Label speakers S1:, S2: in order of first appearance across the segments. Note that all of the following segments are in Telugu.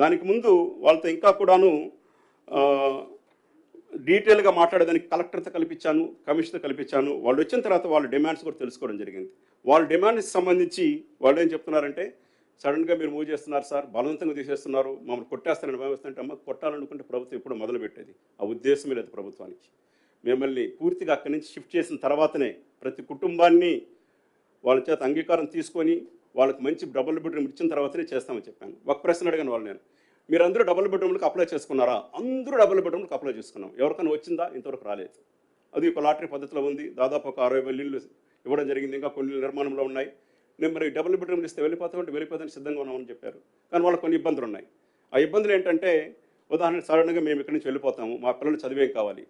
S1: దానికి ముందు వాళ్ళతో ఇంకా కూడాను డీటెయిల్గా మాట్లాడేదానికి కలెక్టర్తో కల్పించాను కమిషనర్ కల్పించాను. వాళ్ళు వచ్చిన తర్వాత వాళ్ళ డిమాండ్స్ కూడా తెలుసుకోవడం జరిగింది. వాళ్ళ డిమాండ్స్ సంబంధించి వాళ్ళు ఏం చెప్తున్నారంటే సడన్గా మీరు మూవ్ చేస్తున్నారు సార్ బలవంతంగా తీసేస్తున్నారు మమ్మల్ని కొట్టేస్తారని భావిస్తుంటే అమ్మ కొట్టాలనుకుంటే ప్రభుత్వం ఇప్పుడు మొదలుపెట్టేది. ఆ ఉద్దేశమే లేదు ప్రభుత్వానికి. మిమ్మల్ని పూర్తిగా అక్కడి నుంచి షిఫ్ట్ చేసిన తర్వాతనే ప్రతి కుటుంబాన్ని వాళ్ళ చేత అంగీకారం తీసుకొని వాళ్ళకి మంచి డబుల్ బెడ్రూమ్ ఇచ్చిన తర్వాతనే చేస్తామని చెప్పాను. ఒక ప్రశ్న అడిగాను వాళ్ళు నేను. మీరందరూ డబుల్ బెడ్రూమ్లకు అప్లై చేసుకున్నారా? అందరూ డబుల్ బెడ్రూమ్లకు అప్లై చేసుకున్నాం. ఎవరికైనా వచ్చిందా? ఇంతవరకు రాలేదు. అది ఒక లాటరీ పద్ధతిలో ఉంది. దాదాపు ఒక అరవై వేల ఇల్లు ఇవ్వడం జరిగింది. ఇంకా కొన్ని నిర్మాణంలో ఉన్నాయి. నేను మరి డబుల్ బెడ్రూమ్లు ఇస్తే వెళ్ళిపోతామంటే వెళ్ళిపోతాను సిద్ధంగా ఉన్నామని చెప్పారు. కానీ వాళ్ళకి కొన్ని ఇబ్బందులు ఉన్నాయి. ఆ ఇబ్బందులు ఏంటంటే ఉదాహరణ సడన్గా మేము ఇక్కడి నుంచి వెళ్ళిపోతాము. మా పిల్లలు చదివేం కావాలి.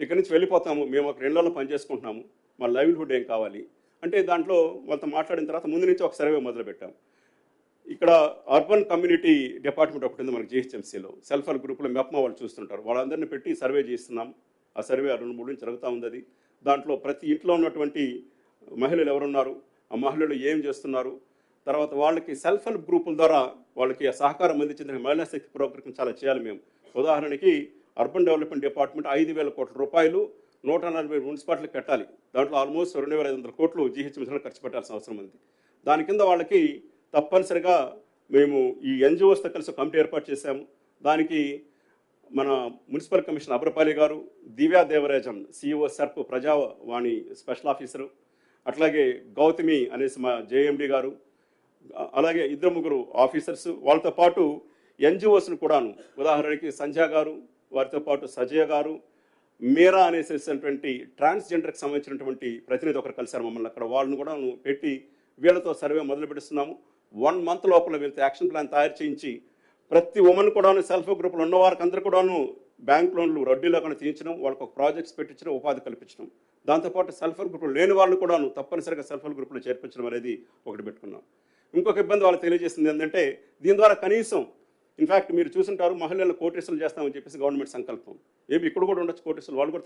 S1: ఇక్కడి నుంచి వెళ్ళిపోతాము. మేము ఒక రెండులో పని చేసుకుంటున్నాము. మా లైవ్లీహుడ్ ఏం కావాలి? అంటే దాంట్లో వాళ్ళతో మాట్లాడిన తర్వాత ముందు నుంచి ఒక సర్వే మొదలుపెట్టాం. ఇక్కడ అర్బన్ కమ్యూనిటీ డిపార్ట్మెంట్ ఒకటి ఉంది మనకి జిహెచ్ఎంసీలో. సెల్ఫ్ హెల్ప్ గ్రూప్లో మెప్మా వాళ్ళు చూస్తుంటారు. వాళ్ళందరినీ పెట్టి సర్వే చేస్తున్నాం. ఆ సర్వే రెండు మూడు నుంచి జరుగుతూ ఉంది అది దాంట్లో ప్రతి ఇంట్లో ఉన్నటువంటి మహిళలు ఎవరున్నారు? ఆ మహిళలు ఏం చేస్తున్నారు? తర్వాత వాళ్ళకి సెల్ఫ్ హెల్ప్ గ్రూపుల ద్వారా వాళ్ళకి ఆ సహకారం అందించిన మహిళా శక్తి ప్రోగ్రాం చాలా చేయాలి మేము. ఉదాహరణకి అర్బన్ డెవలప్మెంట్ డిపార్ట్మెంట్ ఐదు వేల కోట్ల రూపాయలు నూట నలభై మున్సిపాలిటీలు కట్టాలి. దాంట్లో ఆల్మోస్ట్ రెండు వేల ఐదు వందల కోట్లు జీహెచ్ఎంసీలో ఖర్చు పెట్టాల్సిన అవసరం ఉంది. దాని కింద వాళ్ళకి తప్పనిసరిగా మేము ఈ ఎన్జిఓస్తో కలిసి కమిటీ ఏర్పాటు చేశాము. దానికి మన మున్సిపల్ కమిషన్ అబ్రపాలి గారు Divya Devarajan CEO SERP Prajavani special officer అట్లాగే గౌతమి అనేసి మా జేఎండి గారు అలాగే ఇద్దరు ముగ్గురు ఆఫీసర్స్ వాళ్ళతో పాటు ఎన్జిఓస్ను కూడాను. ఉదాహరణకి సంధ్య గారు వారితో పాటు సజయ గారు మీరా అనేసేసినటువంటి ట్రాన్స్జెండర్కి సంబంధించినటువంటి ప్రతినిధి ఒకరు కలిశారు మమ్మల్ని అక్కడ. వాళ్ళని కూడా పెట్టి వీళ్ళతో సర్వే మొదలు పెడుతున్నాము. వన్ మంత్ లోపల వీళ్ళతో యాక్షన్ ప్లాన్ తయారు చేయించి ప్రతి ఉమెన్ కూడాను సెల్ఫ్ గ్రూప్లో ఉన్న వారికి అందరూ కూడాను బ్యాంక్ లోన్లు వడ్డీలో కానీ తీయించడం వాళ్ళకు ఒక ప్రాజెక్ట్స్ పెట్టించడం ఉపాధి కల్పించడం. దాంతోపాటు సెల్ఫ్ గ్రూప్లు లేని వాళ్ళు కూడాను తప్పనిసరిగా సెల్ఫ్ హెల్ప్ చేర్పించడం అనేది ఒకటి పెట్టుకున్నాం. ఇంకొక ఇబ్బంది వాళ్ళకి తెలియజేసింది ఏంటంటే దీని ద్వారా కనీసం ఇన్ఫాక్ట్ మీరు చూసుంటారు మహిళలు కోటేశ్వరులు చేస్తామని చెప్పేసి గవర్నమెంట్ సంకల్పం. ఏమి ఇక్కడ కూడా ఉండొచ్చు కోటేశ్వరులు వాళ్ళు కూడా